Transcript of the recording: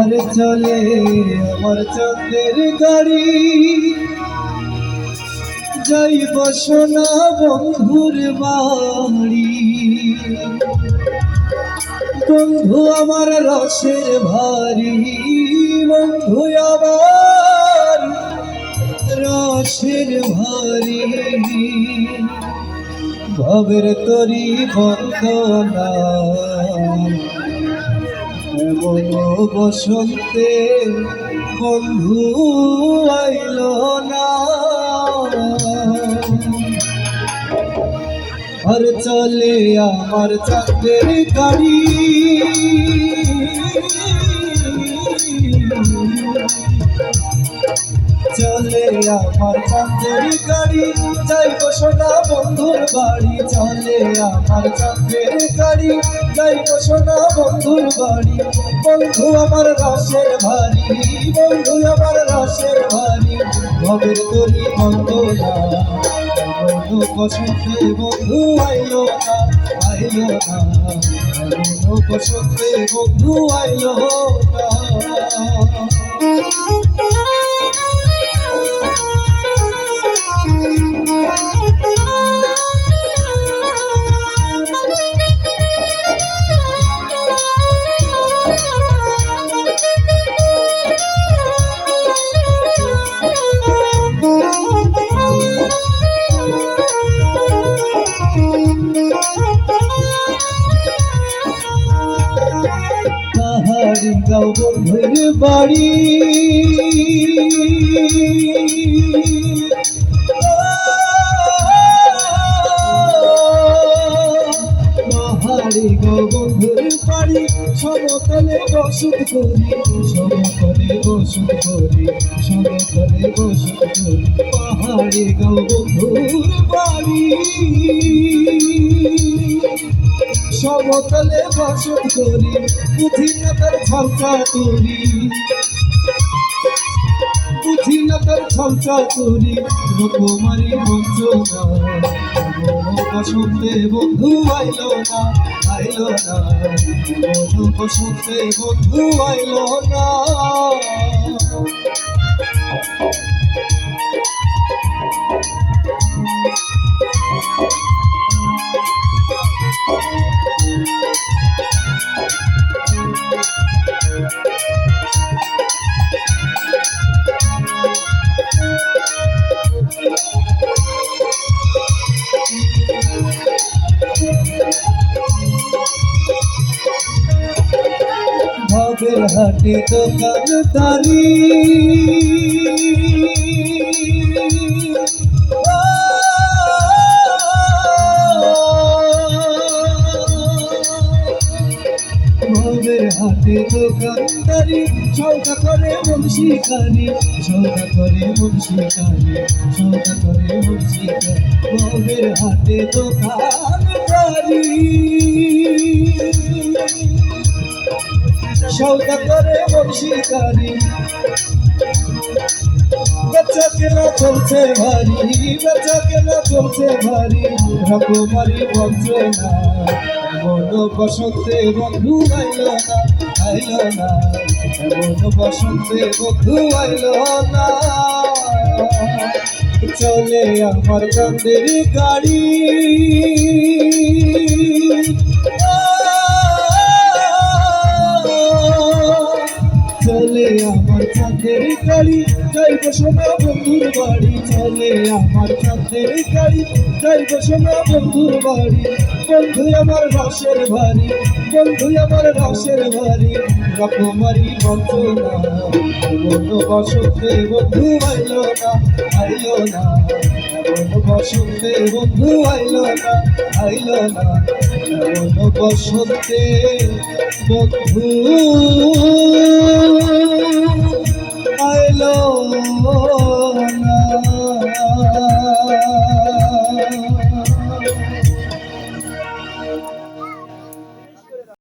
আরে চলে আমার চাঁদের গাড়ি। যাইব সোনা বন্ধুর বাড়ি। বন্ধু আমার রসের ভারী, বন্ধু আমার রসের ভারী। ভবের তরি বন্দনা এমন বসন্তে বন্ধু আইল না। আর চলে আমার চাঁদের গাড়ি। চলে আমার চাঁদের গাড়ি। সোনা বন্ধুর বাড়ি চলে আমার চাঁদের গাড়ি। যাইব সোনা বন্ধুর বাড়ি, বন্ধু আমার রসের ভারী, বন্ধু আমার রসের ভারী। ভবের তরি বন্ধু বন্ধু বসন্তে বন্ধু আইলো আইলো বন্ধু বসন্তে বন্ধু আইলো না। বন্ধুর বাড়ি। পাহাড়ি গাও বন্ধুর বাড়ি, সমতলে বসত করি, সমতলে বসত করি, সমতলে বসত করি। পাহাড়ি গাও বন্ধুর বাড়ি। সমতলে বসত করি বুঝি না তার ছলকা করি বুঝি না তার বঞ্চনা বসন্তে বন্ধু আইল না আইল না। বসন্তে বন্ধু আইল না। ভবের হাটে দারি। ভবের হাটে দোকানদারি সৌদা করে মুন্সিকারি সৌদা করে মুন্সিকারি সৌদা করে মুন্সিকারি ভবের হাটে দোকানদারি সৌদা করে বংশীকারী বেচা কেনা চলছে ভারী বেচা কেনা চলছে ভারী রকমারি বঞ্চনা মন বসন্তে বন্ধু আইল না আইল না বসন্তে বন্ধু আইল না চলে আমার চাঁদের গাড়ি। আমার ছাদের গাড়ি যাইব সোনা বন্ধুর বাড়ি। চলে আমার ছাদের গাড়ি যাইব সোনা বন্ধুর বাড়ি। বন্ধু আমার রসের ভারী বন্ধু আমার রসের ভারী রকমারি বঞ্চনা বন্ধু বসন্তে বন্ধু আইলো না আইলো না। বন্ধু বসন্তে বন্ধু আইল না আইল না। বসন্তে বন্ধু আইল।